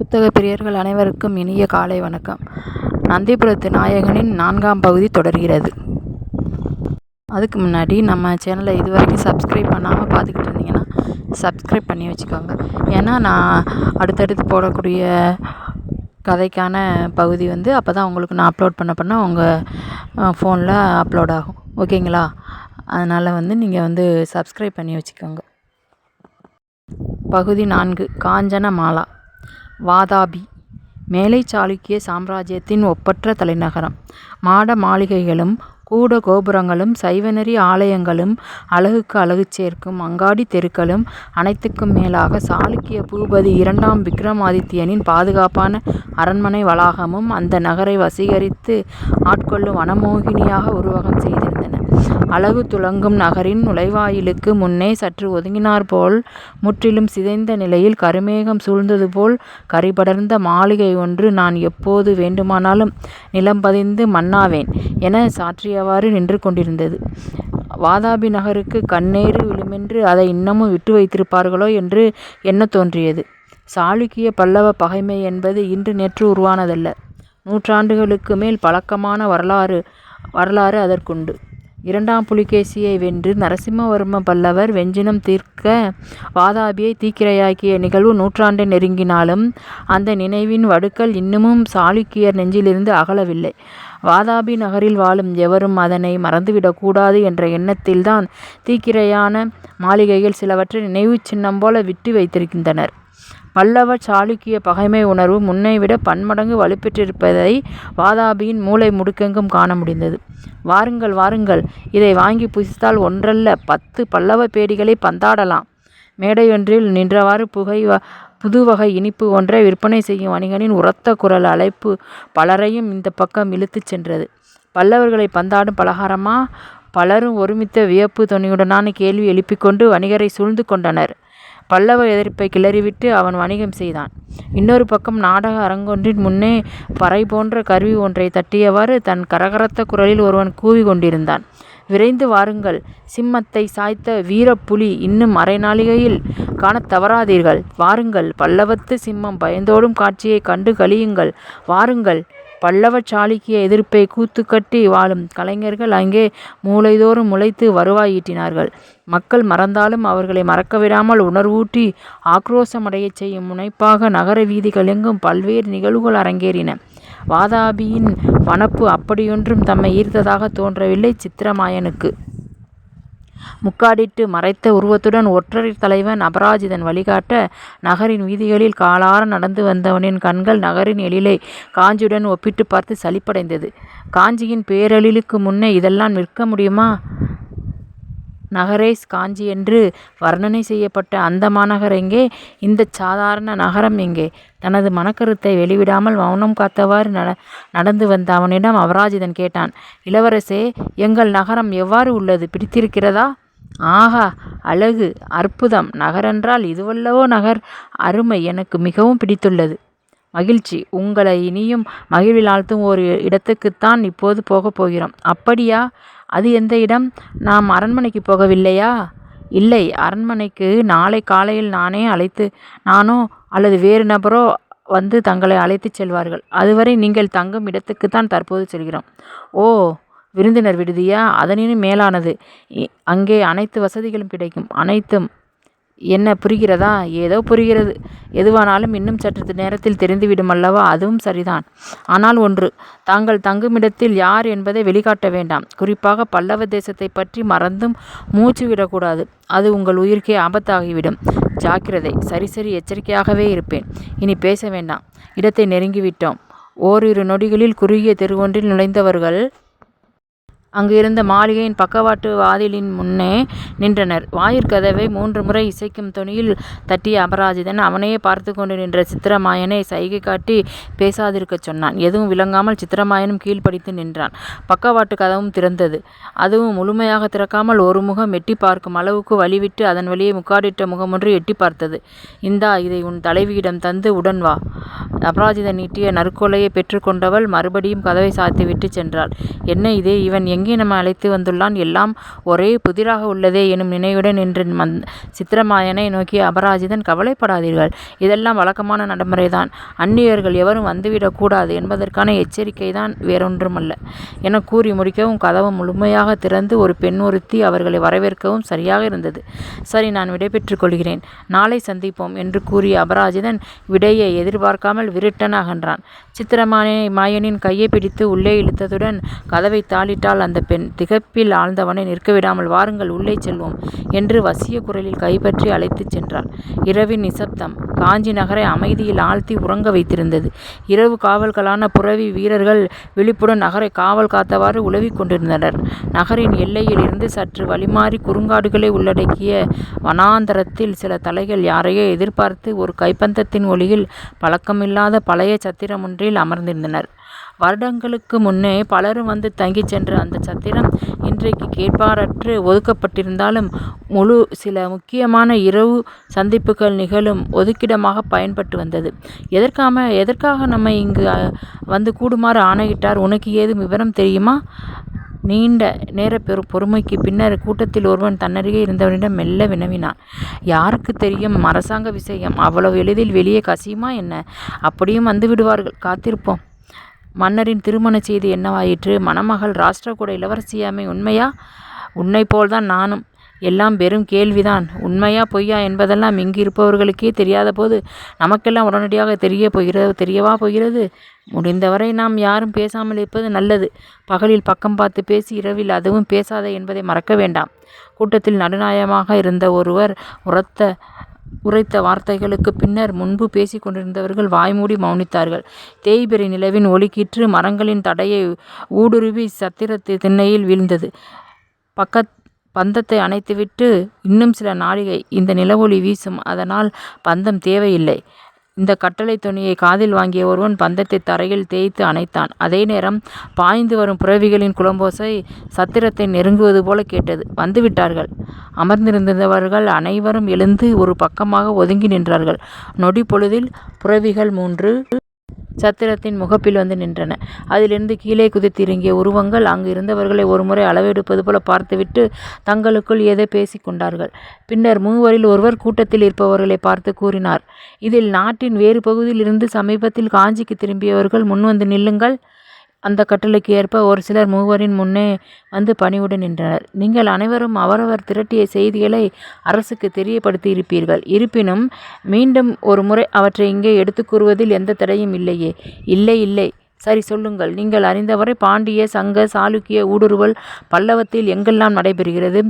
புத்தக பிரியர்கள் அனைவருக்கும் இனிய காலை வணக்கம். நந்திபுரத்து நாயகனின் நான்காம் பகுதி தொடர்கிறது. அதுக்கு முன்னாடி நம்ம சேனலை இது வரைக்கும் சப்ஸ்கிரைப் பண்ணாமல் பார்த்துக்கிட்டு இருந்தீங்கன்னா சப்ஸ்கிரைப் பண்ணி வச்சுக்கோங்க. ஏன்னா நான் அடுத்தடுத்து போடக்கூடிய கதைக்கான பகுதி வந்து அப்போ தான் உங்களுக்கு நான் அப்லோட் பண்ண பண்ண உங்கள் ஃபோனில் அப்லோட் ஆகும். ஓகேங்களா? அதனால் வந்து நீங்கள் வந்து சப்ஸ்கிரைப் பண்ணி வச்சுக்கோங்க. பகுதி நான்கு காஞ்சன மாலா. வாதாபி. மேலை சாளுக்கிய சாம்ராஜ்யத்தின் ஒப்பற்ற தலைநகரம். மாட மாளிகைகளும் கூட கோபுரங்களும் சைவநெறி ஆலயங்களும் அழகுக்கு அழகு சேர்க்கும் அங்காடி தெருக்களும் அனைத்துக்கும் மேலாக சாளுக்கிய பூபதி இரண்டாம் விக்ரமாதித்யனின் பாதுகாப்பான அரண்மனை வளாகமும் அந்த நகரை வசீகரித்து ஆட்கொள்ளும் வனமோகினியாக உருவகம் செய்திருந்தன. அழகு துலங்கும் நகரின் நுழைவாயிலுக்கு முன்னே சற்று ஒதுங்கினாற்போல் முற்றிலும் சிதைந்த நிலையில் கருமேகம் சூழ்ந்தது போல் கரிபடர்ந்த மாளிகை ஒன்று நான் எப்போது வேண்டுமானாலும் நிலம் பதிந்து மண்ணாவேன் என சாற்றியவாறு நின்று கொண்டிருந்தது. வாதாபி நகருக்கு கண்ணேறு விழுமென்று அதை இன்னமும் விட்டு வைத்திருப்பார்களோ என்று எண்ணத் தோன்றியது. சாளுக்கிய பல்லவ பகைமை என்பது இன்று நேற்று உருவானதல்ல. நூற்றாண்டுகளுக்கு மேல் பழக்கமான வரலாறு வரலாறு அதற்குண்டு. இரண்டாம் புலிகேசியை வென்று நரசிம்மவர்ம பல்லவர் வெஞ்சினம் தீர்க்க வாதாபியை தீக்கிரையாக்கிய நிகழ்வு நூற்றாண்டை நெருங்கினாலும் அந்த நினைவின் வடுக்கள் இன்னமும் சாளுக்கியர் நெஞ்சிலிருந்து அகலவில்லை. வாதாபி நகரில் வாழும் எவரும் அதனை மறந்துவிடக்கூடாது என்ற எண்ணத்தில்தான் தீக்கிரையான மாளிகைகள் சிலவற்றை நினைவு சின்னம் போல விட்டு வைத்திருக்கின்றனர். பல்லவ சாளுக்கிய பகைமை உணர்வு முன்னைவிட பன்மடங்கு வலுப்பெற்றிருப்பதை வாதாபியின் மூளை முடுக்கெங்கும் காண முடிந்தது. வாருங்கள் வாருங்கள் இதை வாங்கி புசித்தால் ஒன்றல்ல பத்து பல்லவ பேடிகளை பந்தாடலாம். மேடையொன்றில் நின்றவாறு புகை புதுவகை இனிப்பு ஒன்றை விற்பனை செய்யும் வணிகனின் உரத்த குரல் அழைப்பு பலரையும் இந்த பக்கம் இழுத்துச் சென்றது. பல்லவர்களை பந்தாடும் பலகாரமா? பலரும் ஒருமித்த வியப்பு தொனியுடனான கேள்வி எழுப்பிக்கொண்டு வணிகரை சூழ்ந்து கொண்டனர். பல்லவ எதிர்ப்பை கிளறிவிட்டு அவன் வணிகம் செய்தான். இன்னொரு பக்கம் நாடக அரங்கொன்றின் முன்னே பறை போன்ற கருவி ஒன்றைத் தட்டியவாறு தன் கரகரத்த குரலில் ஒருவன் கூவி கொண்டிருந்தான். விரைந்து வாருங்கள். சிம்மத்தை சாய்த்த வீரப்புலி இன்னும் அரை நாழிகையில் காணத் தவறாதீர்கள். வாருங்கள். பல்லவத்து சிம்மம் பயந்தோடும் காட்சியைக் கண்டு கழியுங்கள் வாருங்கள். பல்லவ சாளுக்கிய எதிர்ப்பைக் கூத்துக்கட்டி வாழும் கலைஞர்கள் அங்கே மூளைதோறும் முளைத்து வருவாய் ஈட்டினார்கள். மக்கள் மறந்தாலும் அவர்களை மறக்கவிடாமல் உணர்வூட்டி ஆக்ரோசமடையச் செய்யும் முனைப்பாக நகர வீதிகளெங்கும் பல்வேறு நிகழ்வுகள் அரங்கேறின. வாதாபியின் வனப்பு அப்படியொன்றும் தம்மை ஈர்த்ததாகத் தோன்றவில்லை சித்திரமாயனுக்கு. முக்காடிட்டு மறைத்த உருவத்துடன் ஒற்றரின் தலைவன் அபராஜிதன் வழிகாட்ட நகரின் வீதிகளில் காலார நடந்து வந்தவனின் கண்கள் நகரின் எழிலை காஞ்சியுடன் ஒப்பிட்டுப் பார்த்து சலிப்படைந்தது. காஞ்சியின் பேரழிலுக்கு முன்னே இதெல்லாம் நிற்க முடியுமா? நகரேஷ் காஞ்சி என்று வர்ணனை செய்யப்பட்ட அந்த மாநகர் எங்கே? இந்த சாதாரண நகரம் எங்கே? தனது மனக்கருத்தை வெளிவிடாமல் மௌனம் காத்தவாறு நடந்து வந்த அவனிடம் அபராஜிதன் கேட்டான். இளவரசே எங்கள் நகரம் எவ்வாறு உள்ளது? பிடித்திருக்கிறதா? ஆகா. அழகு. அற்புதம். நகரென்றால் இதுவல்லவோ நகர். அருமை. எனக்கு மிகவும் பிடித்துள்ளது. மகிழ்ச்சி. உங்களை இனியும் மகிழ்வில் ஆழ்த்தும் ஒரு இடத்துக்குத்தான் இப்போது போகப் போகிறோம். அப்படியா? அது எந்த இடம்? நாம் அரண்மனைக்கு போகவில்லையா? இல்லை. அரண்மனைக்கு நாளை காலையில் நானே அழைத்து நானோ அல்லது வேறு நபரோ வந்து தங்களை அழைத்துச் செல்வார்கள். அதுவரை நீங்கள் தங்கும் இடத்துக்குத்தான் தற்போது செல்கிறோம். ஓ. விருந்தினர் விடுதியா? அதனினும் மேலானது. அங்கே அனைத்து வசதிகளும் கிடைக்கும். அனைத்தும். என்ன புரிகிறதா? ஏதோ புரிகிறது. எதுவானாலும் இன்னும் சற்று நேரத்தில் தெரிந்துவிடும் அல்லவா? அதுவும் சரிதான். ஆனால் ஒன்று. தாங்கள் தங்குமிடத்தில் யார் என்பதை வெளிக்காட்ட வேண்டாம். குறிப்பாக பல்லவ தேசத்தைப் பற்றி மறந்தும் மூச்சு விடக்கூடாது. அது உங்கள் உயிருக்கே ஆபத்தாகிவிடும். ஜாக்கிரதை. சரி சரி எச்சரிக்கையாகவே இருப்பேன். இனி பேச வேண்டாம். இடத்தை நெருங்கிவிட்டோம். ஓரிரு நொடிகளில் குறுகிய தெருவொன்றில் நுழைந்தவர்கள் அங்கு இருந்த மாளிகையின் பக்கவாட்டு வாதிலின் முன்னே நின்றனர். வாயிற்கதவை மூன்று முறை இசைக்கும் துணியில் தட்டிய அபராஜிதன் அவனையே பார்த்து கொண்டு நின்ற சித்திரமாயனை சைகை காட்டி பேசாதிருக்கச் சொன்னான். எதுவும் விளங்காமல் சித்திரமாயனும் கீழ்ப்படித்து நின்றான். பக்கவாட்டு கதவும் திறந்தது. அதுவும் முழுமையாக திறக்காமல் ஒரு முகம் எட்டி பார்க்கும் அளவுக்கு வழிவிட்டு அதன் வழியே முக்காடிட்ட முகமொன்று எட்டி பார்த்தது. இந்தா இதை உன் தலைவியிடம் தந்து உடன் வா. அபராஜிதன் நீட்டிய நற்கொலையை பெற்றுக்கொண்டவள் மறுபடியும் கதவை சாத்திவிட்டுச் சென்றாள். என்ன இது? இவன் எங்கே நம்ம அழைத்து வந்துள்ளான்? எல்லாம் ஒரே புதிராக உள்ளதே எனும் நினைவுடன் மந் சித்திரமாயனை நோக்கி அபராஜிதன் கவலைப்படாதீர்கள். இதெல்லாம் வழக்கமான நடைமுறைதான். அந்நியர்கள் எவரும் வந்துவிடக்கூடாது என்பதற்கான எச்சரிக்கை தான் வேறொன்றுமல்ல எனக் கூறி முடிக்கவும் கதவு முழுமையாக திறந்து ஒரு பெண் ஒருத்தி அவர்களை வரவேற்கவும் சரியாக இருந்தது. சரி நான் விடைபெற்றுக் கொள்கிறேன். நாளை சந்திப்போம் என்று கூறிய அபராஜிதன் விடையை எதிர்பார்க்காமல் விருட்டன் அகன்றான். சித்திரமாயனின் கையை பிடித்து உள்ளே இழுத்ததுடன் கதவை தாளிட்டால் அந்தப் பெண். திகப்பில் ஆழ்ந்தவனை நிற்கவிடாமல் வாருங்கள் உள்ளே செல்வோம் என்று வசிய குரலில் கைப்பற்றி அழைத்துச் சென்றாள். இரவின் நிசப்தம் காஞ்சி நகரை அமைதியில் ஆழ்த்தி உறங்க வைத்திருந்தது. இரவு காவல்களான புரவி வீரர்கள் விழிப்புடன் நகரை காவல் காத்தவாறு உலவிக் கொண்டிருந்தனர். நகரின் எல்லையில் இருந்து சற்று வழிமாறி குறுங்காடுகளை உள்ளடக்கிய வனாந்தரத்தில் சில தலைகள் யாரையோ எதிர்பார்த்து ஒரு கைப்பந்தத்தின் ஒளியில் பழக்கமில்லாத பழைய சத்திரமொன்றில் அமர்ந்திருந்தனர். வருடங்களுக்கு முன்னே பலரும் வந்து தங்கிச் சென்ற அந்த சத்திரம் இன்றைக்கு கேட்பாரற்று ஒதுக்கப்பட்டிருந்தாலும் முழு சில முக்கியமான இரவு சந்திப்புகள் நிகழும் ஒதுக்கிடமாக பயன்பட்டு வந்தது. எதற்காக நம்ம இங்கு வந்து கூடுமாறு ஆணையிட்டார்? உனக்கு ஏதும் விவரம் தெரியுமா? நீண்ட நேரப்பெரு பொறுமைக்கு பின்னர் கூட்டத்தில் ஒருவன் தன்னருகே இருந்தவனிடம் மெல்ல வினவினான். யாருக்கு தெரியும்? அரசாங்க விஷயம். அவ்வளவு எளிதில் வெளியே கசியுமா என்ன? அப்படியும் வந்துவிடுவார்கள். காத்திருப்போம். மன்னரின் திருமணச் செய்தி என்னவாயிற்று? மணமகள் ராஷ்டிரகூட இளவரசியாமை உண்மையா? உன்னை போல்தான் நானும். எல்லாம் வெறும் கேள்விதான். உண்மையா பொய்யா என்பதெல்லாம் இங்கு இருப்பவர்களுக்கே தெரியாத போது நமக்கெல்லாம் உடனடியாக தெரிய போகிறது தெரியவா போகிறது? முடிந்தவரை நாம் யாரும் பேசாமல் இருப்பது நல்லது. பகலில் பக்கம் பார்த்து பேசி இரவில் அதுவும் பேசாதே என்பதை மறக்க வேண்டாம். கூட்டத்தில் நடுநாயமாக இருந்த ஒருவர் உரத்த உரைத்த வார்த்தைகளுக்குப் பின்னர் முன்பு பேசிக் கொண்டிருந்தவர்கள் வாய்மூடி மௌனித்தார்கள். தேய்பிறை நிலவின் ஒலிக்கீற்று மரங்களின் தடையை ஊடுருவிச் சத்திரத்து திண்ணையில் வீழ்ந்தது. பக்கத் பந்தத்தை அணைத்துவிட்டு இன்னும் சில நாழிகை இந்த நிலவொளி வீசும். அதனால் பந்தம் தேவையில்லை. இந்த கட்டளைத் துணியை காதில் வாங்கிய ஒருவன் பந்தத்தை தரையில் தேய்த்து அணைத்தான். அதே நேரம் பாய்ந்து வரும் புறவிகளின் குளம்போசை சத்திரத்தை நெருங்குவது போல கேட்டது. வந்துவிட்டார்கள். அமர்ந்திருந்தவர்கள் அனைவரும் எழுந்து ஒரு பக்கமாக ஒதுங்கி நின்றார்கள். நொடி பொழுதில் புறவிகள் மூன்று. சத்திரத்தின் முகப்பில் வந்து நின்றன. அதிலிருந்து கீழே குதித்திறங்கிய உருவங்கள் அங்கு இருந்தவர்களை ஒருமுறை அளவெடுப்பது போல பார்த்துவிட்டு தங்களுக்குள் ஏதோ பேசிக் கொண்டார்கள். பின்னர் மூவரில் ஒருவர் கூட்டத்தில் இருப்பவர்களைப் பார்த்து கூறினார். இதில் நாட்டின் வேறு பகுதியில் இருந்து சமீபத்தில் காஞ்சிக்குத் திரும்பியவர்கள் முன்வந்து நில்லுங்கள். அந்த கட்டளைக்கு ஏற்ப ஒரு சிலர் மூவரின் முன்னே வந்து பணிவுடன் நின்றனர். நீங்கள் அனைவரும் அவரவர் திரட்டிய செய்திகளை அரசுக்குத் தெரியப்படுத்தியிருப்பீர்கள். இருப்பினும் மீண்டும் ஒரு முறை அவற்றை இங்கே எடுத்துக் கூறுவதில் எந்த தடையும் இல்லையே? இல்லை இல்லை. சரி சொல்லுங்கள். நீங்கள் அறிந்தவரை பாண்டிய சங்க சாளுக்கிய ஊடுருவல் பல்லவத்தில் எங்கெல்லாம் நடைபெறுகிறது?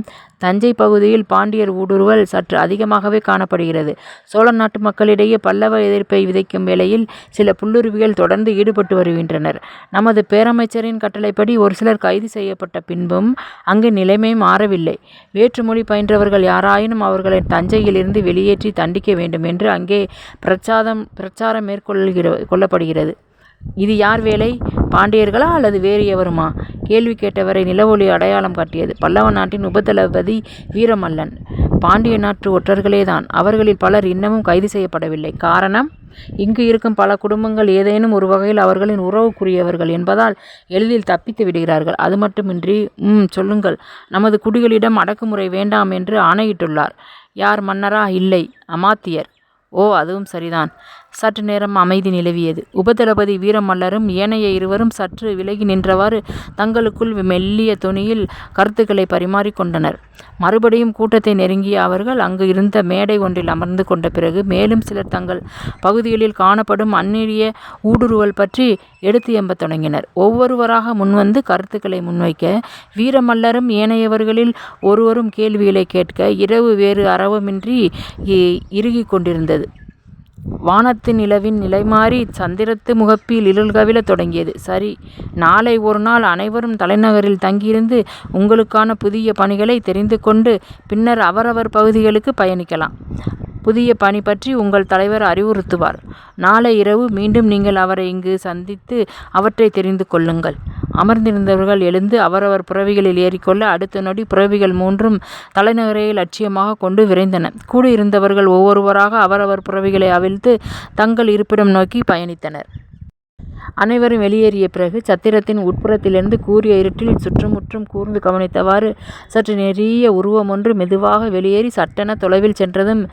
தஞ்சை பகுதியில் பாண்டியர் ஊடுருவல் சற்று அதிகமாகவே காணப்படுகிறது. சோழ நாட்டு மக்களிடையே பல்லவ எதிர்ப்பை விதைக்கும் வேளையில் சில புல்லுருவிகள் தொடர்ந்து ஈடுபட்டு வருகின்றனர். நமது பேரமைச்சரின் கட்டளைப்படி ஒரு சிலர் கைது செய்யப்பட்ட பின்பும் அங்கு நிலைமை மாறவில்லை. வேற்றுமொழி பயின்றவர்கள் யாராயினும் அவர்களை தஞ்சையிலிருந்து வெளியேற்றி தண்டிக்க வேண்டும் என்று அங்கே பிரச்சாரம் மேற்கொள்கிற கொள்ளப்படுகிறது இது யார் வேலை? பாண்டியர்களா? அல்லது வேறு எவருமா? கேள்வி கேட்டவரை நிலவொளி அடையாளம் காட்டியது. பல்லவ நாட்டின் உபதளபதி வீரமல்லன். பாண்டிய நாட்டு ஒற்றர்களேதான். அவர்களில் பலர் இன்னமும் கைது செய்யப்படவில்லை. காரணம்? இங்கு இருக்கும் பல குடும்பங்கள் ஏதேனும் ஒரு வகையில் அவர்களின் உறவுக்குரியவர்கள் என்பதால் எளிதில் தப்பித்து விடுகிறார்கள். அது மட்டுமின்றி உம். சொல்லுங்கள். நமது குடிகளிடம் அடக்குமுறை வேண்டாம் என்று ஆணையிட்டுள்ளார். யார்? மன்னரா? இல்லை. அமாத்தியர். ஓ. அதுவும் சரிதான். சற்று நேரம் அமைதி நிலவியது. உபதளபதி வீரமல்லரும் ஏனைய இருவரும் சற்று விலகி நின்றவாறு தங்களுக்குள் மெல்லிய துணியில் கருத்துக்களை பரிமாறிக் கொண்டனர். மறுபடியும் கூட்டத்தை நெருங்கிய அவர்கள் அங்கு இருந்த மேடை ஒன்றில் அமர்ந்து கொண்ட பிறகு மேலும் சிலர் தங்கள் பகுதிகளில் காணப்படும் அந்நிய ஊடுருவல் பற்றி எடுத்து எம்பத் தொடங்கினர். ஒவ்வொருவராக முன்வந்து கருத்துக்களை முன்வைக்க வீரமல்லரும் ஏனையவர்களில் ஒருவரும் கேள்விகளைக் கேட்க இரவு வேறு அரவமின்றி இறுகிக் கொண்டிருந்தது. வானத்து நிலவின் நிலைமாறி சந்திரத்து முகப்பில் இருள் கவிழ தொடங்கியது. சரி. நாளை ஒரு நாள் அனைவரும் தலைநகரில் தங்கியிருந்து உங்களுக்கான புதிய பணிகளை தெரிந்து கொண்டு பின்னர் அவரவர் பகுதிகளுக்கு பயணிக்கலாம். புதிய பணி பற்றி உங்கள் தலைவர் அறிவுறுத்துவார். நாளை இரவு மீண்டும் நீங்கள் அவரை இங்கு சந்தித்து அவற்றை தெரிந்து கொள்ளுங்கள். அமர்ந்திருந்தவர்கள் எழுந்து அவரவர் புறவிகளில் ஏறிக்கொள்ள அடுத்த நொடி புறவிகள் மூன்றும் தலைநகரையை லட்சியமாக கொண்டு விரைந்தன. கூடியிருந்தவர்கள் ஒவ்வொருவராக அவரவர் புறவிகளை அவிழ்த்து தங்கள் இருப்பிடம் நோக்கி பயணித்தனர். அனைவரும் வெளியேறிய பிறகு சத்திரத்தின் உட்புறத்திலிருந்து கூறிய இருட்டில் சுற்றுமுற்றும் கூர்ந்து கவனித்தவாறு சற்று நிறைய உருவம் ஒன்று மெதுவாக வெளியேறி சட்டென தொலைவில் சென்றதும்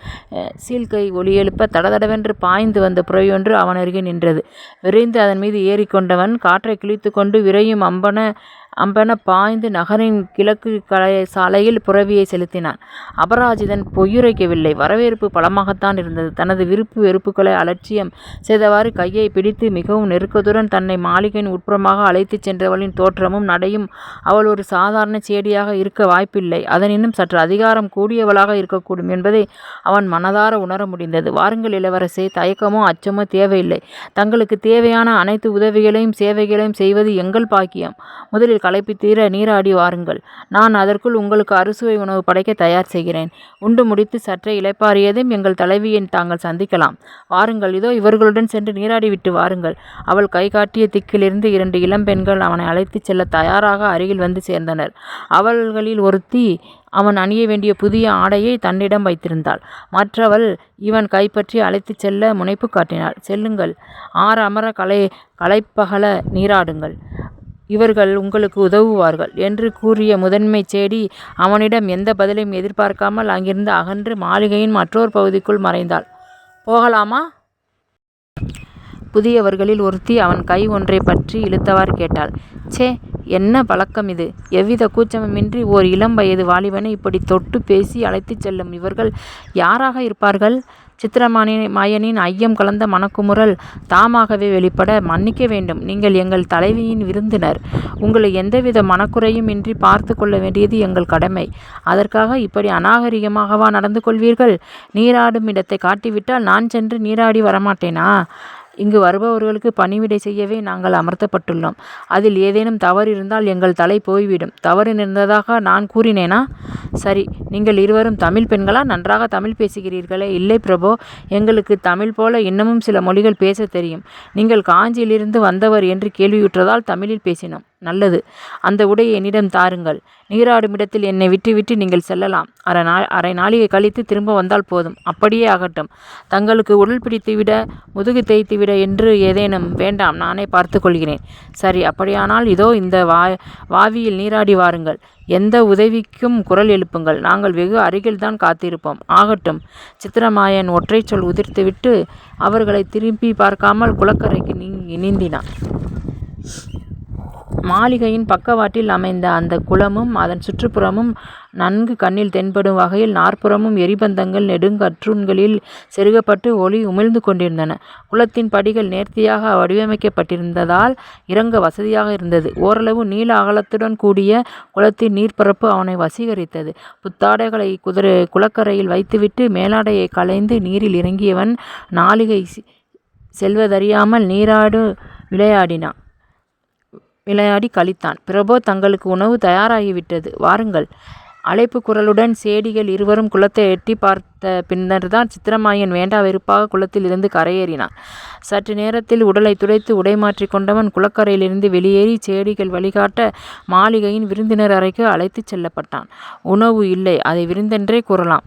சீல்கை ஒளியெழுப்ப தடதடவென்று பாய்ந்து வந்த புறவியொன்று அவனருகே நின்றது. விரைந்து அதன் மீது ஏறிக்கொண்டவன் காற்றைக் கிழித்துக்கொண்டு விரையும் அம்பன அம்பெனப் பாய்ந்து நகரின் கிழக்கு கலை சாலையில் புறவியை செலுத்தினான். அபராஜிதன் பொய்யுரைக்கவில்லை. வரவேற்பு பலமாகத்தான் இருந்தது. தனது விருப்பு வெறுப்புகளை அலட்சியம் செய்தவாறு கையை பிடித்து மிகவும் நெருக்கத்துடன் தன்னை மாளிகையின் உட்புறமாக அழைத்துச் சென்றவளின் தோற்றமும் நடையும் அவள் ஒரு சாதாரண சேடியாக இருக்க வாய்ப்பில்லை. அதனினும் சற்று அதிகாரம் கூடியவளாக இருக்கக்கூடும் என்பதை அவன் மனதார உணர முடிந்தது. வாருங்கள் இளவரசே. தயக்கமோ அச்சமோ தேவையில்லை. தங்களுக்குத் தேவையான அனைத்து உதவிகளையும் சேவைகளையும் செய்வது எங்கள் பாக்கியம். முதலில் களைப்பு தீர நீராடி வாருங்கள். நான் அதற்குள் உங்களுக்கு அறுசுவை உணவு படைக்க தயார் செய்கிறேன். உண்டு முடித்து சற்றே இளைப்பாறியதும் எங்கள் தலைவியின் தாங்கள் சந்திக்கலாம். வாருங்கள். இதோ இவர்களுடன் சென்று நீராடிவிட்டு வாருங்கள். அவள் கைகாட்டிய திக்கிலிருந்து இரண்டு இளம்பெண்கள் அவனை அழைத்துச் செல்ல தயாராக அருகில் வந்து சேர்ந்தனர். அவள்களில் ஒருத்தி அவன் அணிய வேண்டிய புதிய ஆடையை தன்னிடம் வைத்திருந்தாள். மற்றவள் இவன் கைப்பற்றி அழைத்துச் செல்ல முனைப்பு காட்டினாள். செல்லுங்கள். ஆறு அமர கலை களைப்பகல நீராடுங்கள். இவர்கள் உங்களுக்கு உதவுவார்கள். என்று கூறிய முதன்மை சேடி அவனிடம் எந்த பதிலையும் எதிர்பார்க்காமல் அங்கிருந்து அகன்று மாளிகையின் மற்றொரு பகுதிக்குள் மறைந்தாள். போகலாமா? புதியவர்களில் ஒருத்தி அவன் கை ஒன்றைப் பற்றி இழுத்தவாறு கேட்டாள். ச்சே. என்ன பழக்கம் இது? எவ்வித கூச்சமுமின்றி ஓர் இளம் வயது வாலிபனை இப்படி தொட்டு பேசி அழைத்துச் செல்லும் இவர்கள் யாராக இருப்பார்கள்? சித்திரமாயனின் ஐயம் கலந்த மனக்குமுறல் தாமாகவே வெளிப்பட மன்னிக்க வேண்டும். நீங்கள் எங்கள் தலைவியின் விருந்தினர். உங்களை எந்தவித மனக்குறையும் இன்றி பார்த்து கொள்ள வேண்டியது எங்கள் கடமை. அதற்காக இப்படி அநாகரிகமாகவா நடந்து கொள்வீர்கள்? நீராடும் இடத்தை காட்டிவிட்டால் நான் சென்று நீராடி வரமாட்டேனா? இங்கு வருபவர்களுக்கு பணிவிடை செய்யவே நாங்கள் அமர்த்தப்பட்டுள்ளோம். அதில் ஏதேனும் தவறு இருந்தால் எங்கள் தலை போய்விடும். தவறு நிறந்ததாக நான் கூறினேனா? சரி. நீங்கள் இருவரும் தமிழ் பெண்களா? நன்றாக தமிழ் பேசுகிறீர்களே. இல்லை பிரபோ. எங்களுக்கு தமிழ் போல இன்னமும் சில மொழிகள் பேசத் தெரியும். நீங்கள் காஞ்சியிலிருந்து வந்தவர் என்று கேள்வியுற்றதால் தமிழில் பேசினோம். நல்லது. அந்த உடையை என்னிடம் தாருங்கள். நீராடும் இடத்தில் என்னை விட்டுவிட்டு நீங்கள் செல்லலாம். அரை நா அரை நாளிகை கழித்து திரும்ப வந்தால் போதும். அப்படியே ஆகட்டும். தங்களுக்கு உடல் பிடித்துவிட முதுகு தேய்த்து விட என்று ஏதேனும்? வேண்டாம். நானே பார்த்து கொள்கிறேன். சரி. அப்படியானால் இதோ இந்த வா வாவியில் நீராடி வாருங்கள். எந்த உதவிக்கும் குரல் எழுப்புங்கள். நாங்கள் வெகு அருகில்தான் காத்திருப்போம். ஆகட்டும். சித்திரமாயன் ஒற்றைச் சொல் உதிர்த்துவிட்டு அவர்களை திரும்பி பார்க்காமல் குளக்கரைக்கு நீந்தினான். மாளிகையின் பக்கவாட்டில் அமைந்த அந்த குளமும் அதன் சுற்றுப்புறமும் நன்கு கண்ணில் தென்படும் வகையில் நாற்புறமும் எரிபந்தங்கள் நெடுங்கற்றூண்களில் செருகப்பட்டு ஒளி உமிழ்ந்து கொண்டிருந்தன. குளத்தின் படிகள் நேர்த்தியாக வடிவமைக்கப்பட்டிருந்ததால் இறங்க வசதியாக இருந்தது. ஓரளவு நீள அகலத்துடன் கூடிய குளத்தின் நீர்ப்பரப்பு அவனை வசீகரித்தது. புத்தாடைகளை குதிரை குளக்கரையில் வைத்துவிட்டு மேலாடையை களைந்து நீரில் இறங்கியவன் நாளிகை செல்வதறியாமல் நீராடு விளையாடினான் விளையாடி கழித்தான். பிரபோ. தங்களுக்கு உணவு தயாராகிவிட்டது. வாருங்கள். அழைப்பு குரலுடன் சேடிகள் இருவரும் குளத்தை எட்டிப் பார்த்து பின்னர்தான் சித்திரமாயன் வேண்டா வெறுப்பாக குளத்தில் இருந்து கரையேறினான். சற்று நேரத்தில் உடலை துடைத்து உடை மாற்றிக் கொண்டவன் குளக்கரையிலிருந்து வெளியேறி செடிகள் வழிகாட்ட மாளிகையின் விருந்தினர் அறைக்கு அழைத்துச் செல்லப்பட்டான். உணவு இல்லை. அதை விருந்தென்றே கூறலாம்.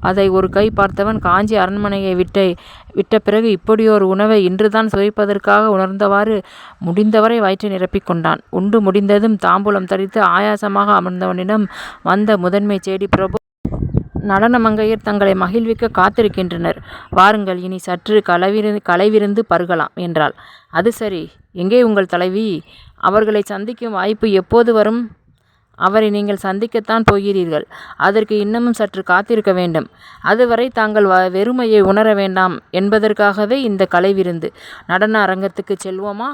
அதை ஒரு கை பார்த்தவன் காஞ்சி அரண்மனையை விட்ட பிறகு இப்படியோர் உணவை இன்றுதான் சுவைப்பதற்காக உணர்ந்தவாறு முடிந்தவரை வயிற்றை நிரப்பிக் கொண்டான். உண்டு முடிந்ததும் தாம்பூலம் தரித்து ஆயாசமாக அமர்ந்தவனிடம் வந்த முதன்மை சேடி பிரபு நடன மங்கையர் தங்களை மகிழ்விக்க காத்திருக்கின்றனர். வாருங்கள். இனி சற்று களைவிருந்து பருகலாம் என்றாள். அது சரி. எங்கே உங்கள் தலைவி? அவர்களை சந்திக்கும் வாய்ப்பு எப்போது வரும்? அவரை நீங்கள் சந்திக்கத்தான் போகிறீர்கள். அதற்கு இன்னமும் சற்று காத்திருக்க வேண்டும். அதுவரை தாங்கள் வெறுமையை உணர வேண்டாம் என்பதற்காகவே இந்த கலை விருந்து நடன அரங்கத்துக்கு செல்வோமா?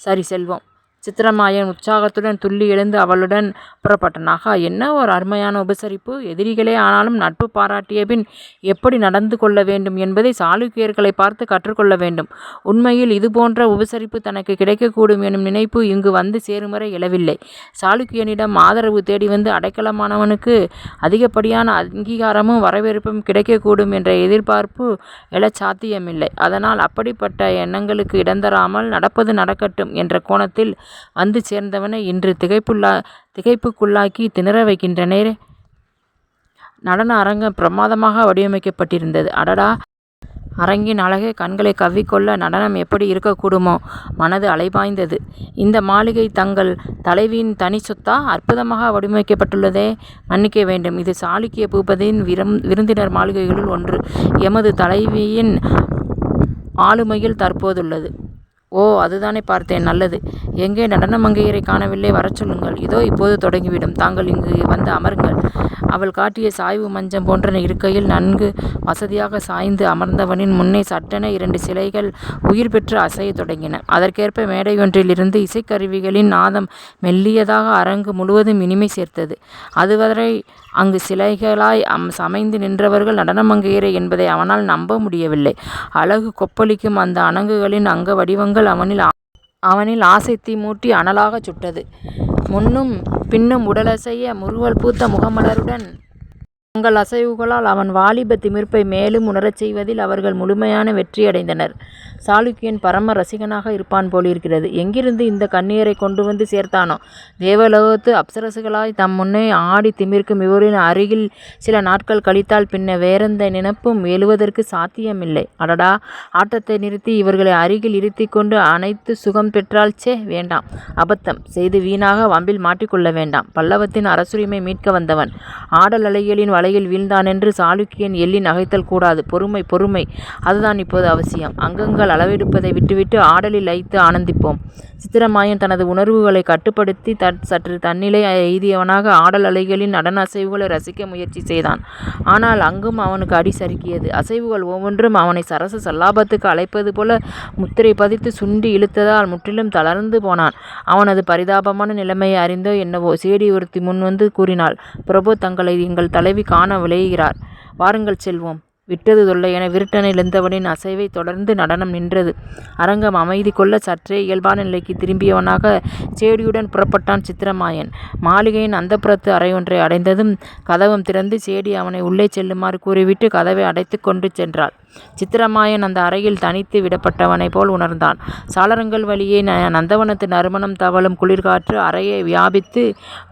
சரி செல்வோம். சித்திரமாயன் உற்சாகத்துடன் துள்ளி எழுந்து அவளுடன் புறப்பட்டான். ஆகா என்ன ஒரு அருமையான உபசரிப்பு. எதிரிகளே ஆனாலும் நட்பு பாராட்டிய பின் எப்படி நடந்து கொள்ள வேண்டும் என்பதை சாளுக்கியர்களை பார்த்து கற்றுக்கொள்ள வேண்டும். உண்மையில் இதுபோன்ற உபசரிப்பு தனக்கு கிடைக்கக்கூடும் எனும் நினைப்பு இங்கு வந்து சேரும்வரை எழவில்லை. சாளுக்கியனிடம் ஆதரவு தேடி வந்து அடைக்கலமானவனுக்கு அதிகப்படியான அங்கீகாரமும் வரவேற்பும் கிடைக்கக்கூடும் என்ற எதிர்பார்ப்பு எழச் சாத்தியமில்லை. அதனால் அப்படிப்பட்ட எண்ணங்களுக்கு இடந்தராமல் நடப்பது நடக்கட்டும் என்ற கோணத்தில் வந்து சேர்ந்தவனை இன்று திகைப்புக்குள்ளாக்கித் திணற வைக்கின்றனே நடன அரங்கம் பிரமாதமாக வடிவமைக்கப்பட்டிருந்தது. அடடா. அரங்கின் அழகே கண்களை கவ்விக்கொள்ள நடனம் எப்படி இருக்கக்கூடுமோ? மனது அலைபாய்ந்தது. இந்த மாளிகை தங்கள் தலைவியின் தனி சொத்தா? அற்புதமாக வடிவமைக்கப்பட்டுள்ளதே. மன்னிக்க வேண்டும். இது சாளுக்கிய பூபதியின் விருந்தினர் மாளிகைகளுள் ஒன்று. எமது தலைவியின் ஆளுமையில் தற்போதுள்ளது. ஓ. அதுதானே பார்த்தேன். நல்லது. எங்கே நடன மங்கையரை காணவில்லை. வரச் சொல்லுங்கள். இதோ இப்போது தொடங்கிவிடும். தாங்கள் இங்கு வந்து அமருங்கள். அவள் காட்டிய சாய்வு மஞ்சம் போன்ற இருக்கையில் நன்கு வசதியாக சாய்ந்து அமர்ந்தவனின் முன்னே சட்டென இரண்டு சிலைகள் உயிர் பெற்று அசையத் தொடங்கின. அதற்கேற்ப மேடையொன்றிலிருந்து இசைக்கருவிகளின் நாதம் மெல்லியதாக அரங்கு முழுவதும் இனிமை சேர்த்தது. அதுவரை அங்கு சிலைகளாய் அம் சமைந்து நின்றவர்கள் நடனமங்கையரே என்பதை அவனால் நம்ப முடியவில்லை. அழகு கொப்பளிக்கும் அந்த அணங்குகளின் அங்க வடிவங்கள் அவனில் அவனில் ஆசை தீ மூட்டி அனலாகச் சுட்டது. முன்னும் பின்னும் உடலசைய முறுவல் பூத்த முகமலருடன் தங்கள் அசைவுகளால் அவன் வாலிப திமிர்ப்பை மேலும் உணரச் செய்வதில் அவர்கள் முழுமையான வெற்றியடைந்தனர். சாளுக்கியன் பரம ரசிகனாக இருப்பான் போலிருக்கிறது. எங்கிருந்து இந்த கண்ணீரை கொண்டு வந்து சேர்த்தானோ? தேவலோகத்து அப்சரசுகளாய் தம் முன்னே ஆடித் திமிர்க்கும் இவரின் அருகில் சில நாட்கள் கழித்தால் பின்னர் வேறெந்த நினப்பும் எழுவதற்கு சாத்தியமில்லை. அடடா. ஆட்டத்தை நிறுத்தி இவர்களை அருகில் இருத்திக்கொண்டு அனைத்து சுகம் பெற்றால் சே வேண்டாம். அபத்தம் செய்து வீணாக வம்பில் மாட்டிக்கொள்ள வேண்டாம். பல்லவத்தின் அரசுரிமை மீட்க வந்தவன் ஆடல் அலைகளின் வலையில் வீழ்ந்தானென்று சாளுக்கியன் எள்ளி நகைத்தல் கூடாது. பொறுமை. பொறுமை. அதுதான் இப்போது அவசியம். அங்கங்கள் அளவெடுப்பதை விட்டுவிட்டு ஆடலில் லயித்து ஆனந்திப்போம். சித்திரமாயன் தனது உணர்வுகளை கட்டுப்படுத்தி தட் சற்று தன்னிலை எய்தியவனாக ஆடல் அலைகளின் நடன அசைவுகளை ரசிக்க முயற்சி செய்தான். ஆனால் அங்கும் அவனுக்கு அடி சறுக்கியது. அசைவுகள் ஒவ்வொன்றும் அவனை சரச சல்லாபத்துக்கு அழைப்பது போல முத்திரை பதித்து சுண்டி இழுத்ததால் முற்றிலும் தளர்ந்து போனான். அவனது பரிதாபமான நிலைமையை அறிந்தோ என்னவோ சேடி ஒருத்தி முன்வந்து கூறினாள் பிரபு தங்களை எங்கள் தலைவி காண விளைகிறார் வாருங்கள் செல்வோம். விட்டது தொல்லை என விருட்டனை எழுந்தவனின் அசைவைத் தொடர்ந்து நடனம் நின்றது. அரங்கம் அமைதி கொள்ள சற்றே இயல்பான நிலைக்கு திரும்பியவனாக சேடியுடன் புறப்பட்டான் சித்திரமாயன். மாளிகையின் அந்தப்புறத்து அறையொன்றை அடைந்ததும் கதவும் திறந்து சேடி அவனை உள்ளே செல்லுமாறு கூறிவிட்டு கதவை அடைத்து கொண்டு சென்றாள். சித்திரமாயன் அந்த அறையில் தனித்து விடப்பட்டவனைப் போல் உணர்ந்தான். சாளரங்கள் வழியே நந்தவனத்து நறுமணம் தவழும் குளிர்காற்று அறையை வியாபித்து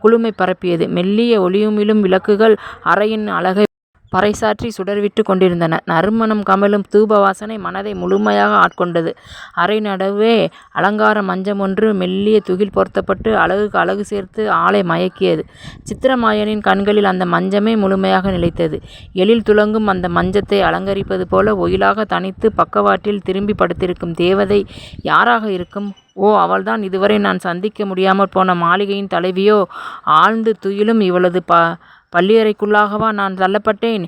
குளுமை பரப்பியது. மெல்லிய ஒளியுமிழும் விளக்குகள் அறையின் அழகை பறைசாற்றி சுடர்விட்டுக் கொண்டிருந்தன. நறுமணம் கமலும் தூப வாசனை மனதை முழுமையாக ஆட்கொண்டது. அறை நடுவே அலங்கார மஞ்சம் ஒன்று மெல்லிய துகில் பொருத்தப்பட்டு அழகுக்கு அழகு சேர்த்து ஆளை மயக்கியது. சித்திரமாயனின் கண்களில் அந்த மஞ்சமே முழுமையாக நிலைத்தது. எழில் துலங்கும் அந்த மஞ்சத்தை அலங்கரிப்பது போல ஒயிலாக தனித்து பக்கவாட்டில் திரும்பிப் படுத்திருக்கும் தேவதை யாராக இருக்கும்? ஓ. அவள்தான் இதுவரை நான் சந்திக்க முடியாமல் போன மாளிகையின் தலைவியோ? ஆழ்ந்து துயிலும் இவளது ப பள்ளியறைக்குள்ளாகவா நான் தள்ளப்பட்டேன்?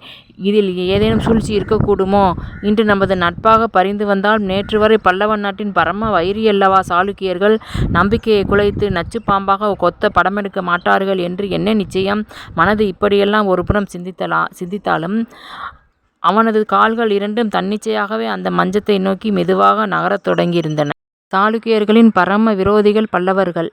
இதில் ஏதேனும் சூழ்ச்சி இருக்கக்கூடுமோ? இன்று நமது நட்பாக பரிந்து வந்தால் நேற்று வரை பல்லவ நாட்டின் பரம வைரியல்லவா சாளுக்கியர்கள். நம்பிக்கையை குலைத்து நச்சு பாம்பாக கொத்த படமெடுக்க மாட்டார்கள் என்று என்ன நிச்சயம்? மனது இப்படியெல்லாம் ஒருபுறம் சிந்தித்தாலும் அவனது கால்கள் இரண்டும் தன்னிச்சையாகவே அந்த மஞ்சத்தை நோக்கி மெதுவாக நகரத் தொடங்கியிருந்தன. சாளுக்கியர்களின் பரம விரோதிகள் பல்லவர்கள்.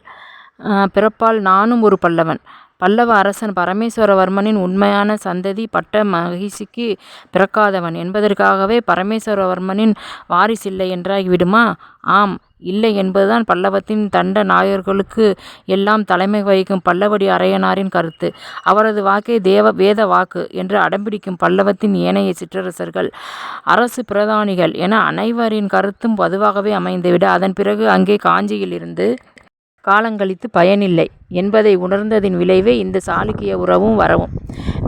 பிறப்பால் நானும் ஒரு பல்லவன். பல்லவ அரசன் பரமேஸ்வரவர்மனின் உண்மையான சந்ததி பட்ட மகிழ்ச்சிக்கு பிறக்காதவன் என்பதற்காகவே பரமேஸ்வரவர்மனின் வாரிசு இல்லை என்றாகிவிடுமா ஆம். இல்லை என்பதுதான் பல்லவத்தின் தண்ட நாயகர்களுக்கு எல்லாம் தலைமை வகிக்கும் பல்லவடி அரையனாரின் கருத்து. அவரது வாக்கே வேத வாக்கு என்று அடம்பிடிக்கும் பல்லவத்தின் ஏனைய சிற்றரசர்கள் அரசு பிரதானிகள் என அனைவரின் கருத்தும் பொதுவாகவே அமைந்துவிட அதன் பிறகு அங்கே காஞ்சியிலிருந்து காலங்கழித்து பயனில்லை என்பதை உணர்ந்ததின் விளைவே இந்த சாளுக்கிய உறவும் வரவும்.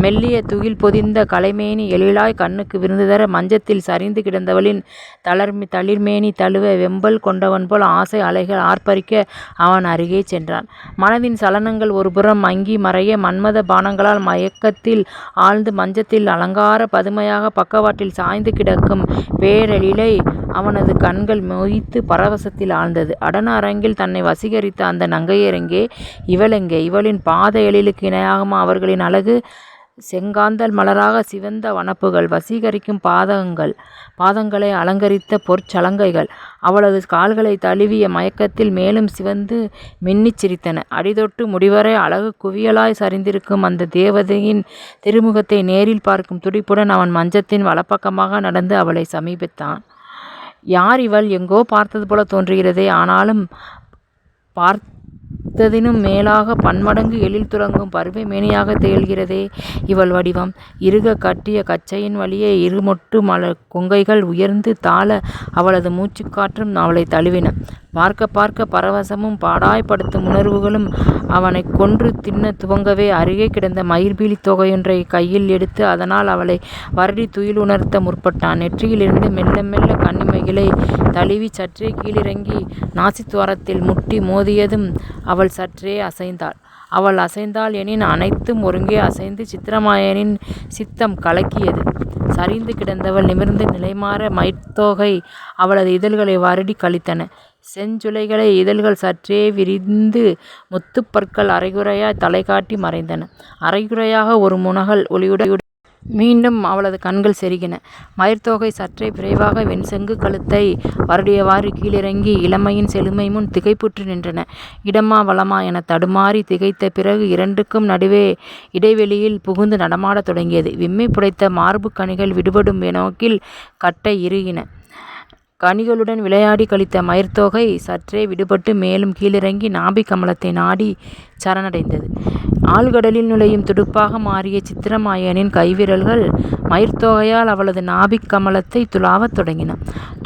மெல்லிய துகில் பொதிந்த கலைமேனி எழிலாய் கண்ணுக்கு விருந்துதர மஞ்சத்தில் சரிந்து கிடந்தவளின் தளர்மி தளிர்மேனி தழுவ வெம்பல் கொண்டவன் போல் ஆசை அலைகள் ஆர்ப்பரிக்க அவன் அருகே சென்றான். மனதின் சலனங்கள் ஒருபுறம் மங்கி மறைய மன்மத பானங்களால் மயக்கத்தில் ஆழ்ந்து மஞ்சத்தில் அலங்கார பதுமையாக பக்கவாட்டில் சாய்ந்து கிடக்கும் பேரெழிலை அவனது கண்கள் மொய்த்து பரவசத்தில் ஆழ்ந்தது. அடன அரங்கில் தன்னை வசீகரித்த அந்த நங்கையரெங்கே? இவளெங்கே? இவளின் பாத எழிலுக்கு இணையாகமா அவர்களின் அழகு? செங்காந்தல் மலராக சிவந்த வனப்புகள். வசீகரிக்கும் பாதகங்கள் பாதங்களை அலங்கரித்த பொற்சலங்கைகள் அவளது கால்களை தழுவிய மயக்கத்தில் மேலும் சிவந்து மின்னிச் சிரித்தன. அடிதொட்டு முடிவரை அழகு குவியலாய் சரிந்திருக்கும் அந்த தேவதையின் திருமுகத்தை நேரில் பார்க்கும் துடிப்புடன் அவன் மஞ்சத்தின் வலப்பக்கமாக நடந்து அவளை சமீபித்தான். யார் இவள்? எங்கோ பார்த்தது போல தோன்றுகிறதே. ஆனாலும் பார்த்ததினும் மேலாக பன்மடங்கு எழில் துறங்கும் பருவை மேனியாக திகழ்கிறதே இவள் வடிவம். இறுக கட்டிய கச்சையின் வழியே இருமொட்டு மல கொங்கைகள் உயர்ந்து தாழ அவளது மூச்சுக்காற்றும் அவளை தழுவின. பார்க்க பார்க்க பரவசமும் பாடாய்ப்படுத்தும் உணர்வுகளும் அவனை கொன்று தின்ன துவங்கவே அருகே கிடந்த மயிர்பீலி தொகையொன்றை கையில் எடுத்து அதனால் அவளை வரடி துயில் உணர்த்த முற்பட்டான். நெற்றியிலிருந்து மெல்ல மெல்ல கண்ணிமைகளை தழுவிச் சற்றே கீழிறங்கி நாசித்துவாரத்தில் முட்டி மோதியதும் அவள் சற்றே அசைந்தாள். அவள் அசைந்தாள் எனின் அனைத்தும் ஒருங்கே அசைந்து சித்திரமாயனின் சித்தம் கலக்கியது சரிந்து கிடந்தவள் நிமிர்ந்து நிலைமாற மயிர்த்தோகை அவளது இதழ்களை வருடி கழித்தன. செஞ்சுளைகளை இதழ்கள் சற்றே விரிந்து முத்துப்பற்கள் அரைகுறையாய் அரைகுறையாய்த் தலைகாட்டி மறைந்தன. அரைகுறையாக ஒரு முனகல் ஒளியுடைய மீண்டும் அவளது கண்கள் செருகின. மயிர்த்தோகை சற்றே விரைவாக வெண்செங்கு கழுத்தை வருடியவாறு கீழிறங்கி இளமையின் செழுமை முன் திகைப்புற்று நின்றன. இடமா வளமா என தடுமாறி திகைத்த பிறகு இரண்டுக்கும் நடுவே இடைவெளியில் புகுந்து நடமாடத் தொடங்கியது. விம்மி புடைத்த மார்பு கனிகள் விடுபடும் நோக்கில் கட்டை இறுகின. கனிகளுடன் விளையாடி கழித்த மயிர்த்தோகை சற்றே விடுபட்டு மேலும் கீழிறங்கி நாபிக் கமலத்தை நாடி சரணடைந்தது. ஆழ்கடலில் நுழையும் துடுப்பாக மாறிய சித்திரமாயனின் கைவிரல்கள் மயிர்த்தொகையால் அவளது நாபிக் கமலத்தை துழாவத் தொடங்கின.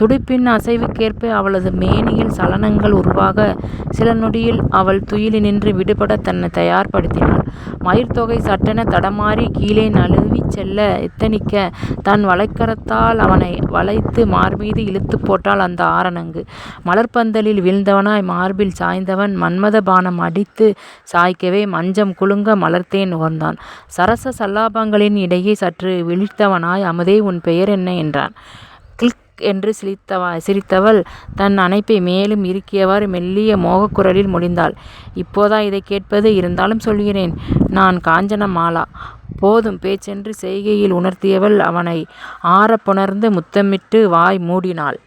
துடுப்பின் அசைவுக்கேற்ப அவளது மேனியில் சலனங்கள் உருவாக சில நொடியில் அவள் துயிலி நின்று விடுபடத் தன்னை தயார்படுத்தினாள். மயிர்த்தொகை சட்டென தடமாறி கீழே நழுவிச் செல்ல எத்தனிக்க தன் வளைக்கரத்தால் அவனை வளைத்து மார்மீது இழுத்துப் போட்டாள் அந்த ஆரணங்கு. மலர்பந்தலில் வீழ்ந்தவனாய் மார்பில் சாய்ந்தவன் மன்மத பாணம் அடித்து சாய்க்கவே மஞ்சம் குலுங்க மலர்த்தேன் நுகர்ந்தான். சரச சல்லாபங்களின் இடையே சற்று விழித்தவனாய் அமுதே உன் பெயர் என்ன? என்றான். கிளிக் என்று சிரித்தவள் தன் அணைப்பை மேலும் இறுக்கியவாறு மெல்லிய மோகக்குரலில் முடிந்தாள் இப்போதா இதைக் கேட்பது? இருந்தாலும் சொல்கிறேன். நான் காஞ்சன மாலா போதும் பேச்சென்று செய்கையில் உணர்த்தியவள் அவனை ஆற புணர்ந்து முத்தமிட்டு வாய் மூடினாள்.